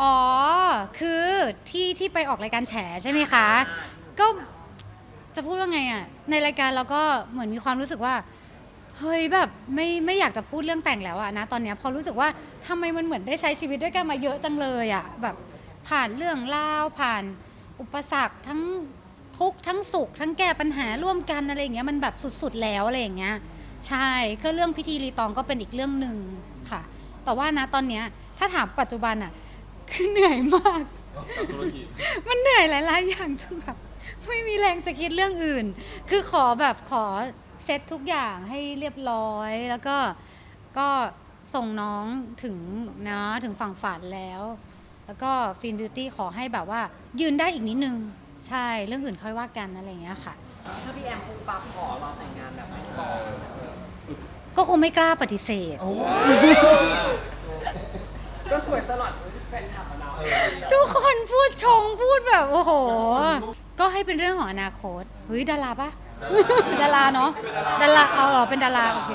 อ๋อ คือที่ที่ไปออกรายการแฉใช่ไหมคะ ก็จะพูดว่าไงอะ ในรายการเราก็เหมือนมีความรู้สึกว่า เฮ้ยแบบไม่ไม่อยากจะพูดเรื่องแต่งแล้วอะนะตอนเนี้ยพอรู้สึกว่าทำไมมันเหมือนได้ใช้ชีวิตด้วยกันมาเยอะจังเลยอะแบบผ่านเรื่องราวผ่านอุปสรรคทั้งทุกข์ทั้งสุข ทั้งแก้ปัญหาร่วมกันอะไรอย่างเงี้ยมันแบบสุดๆแล้วอะไรอย่างเงี้ยใช่ก็เรื่องพิธีรีตองก็เป็นอีกเรื่องหนึ่งค่ะ แต่ว่านะตอนเนี้ยถ้าถามปัจจุบันอะ คือเหนื่อยมาก กับธุรกิจมันเหนื่อยหลาย ๆ อย่างจนแบบไม่มีแรงจะคิดเรื่องอื่น คือขอแบบขอเซตทุกอย่างให้เรียบร้อย แล้วก็ก็ส่งน้องถึงนะถึงฝั่งฝันแล้ว แล้วก็ฟินบิวตี้ขอให้แบบว่า ยืนได้อีกนิดนึง ใช่เรื่องอื่นค่อยว่ากันอะไรอย่างเงี้ยค่ะ ถ้าพี่แอมปุ๊บปั๊บขอเราแต่งงานแบบไหนก่อนก็คงไม่กล้าปฏิเสธก็สวยตลอด แฟนคลับอะเนาะทุกคนพูดชงพูดแบบโอ้โห ก็ให้เป็นเรื่องของอนาคตเฮ้ยดาราปะ ดาราเนาะดาราเอาเหรอเป็นดาราโอเค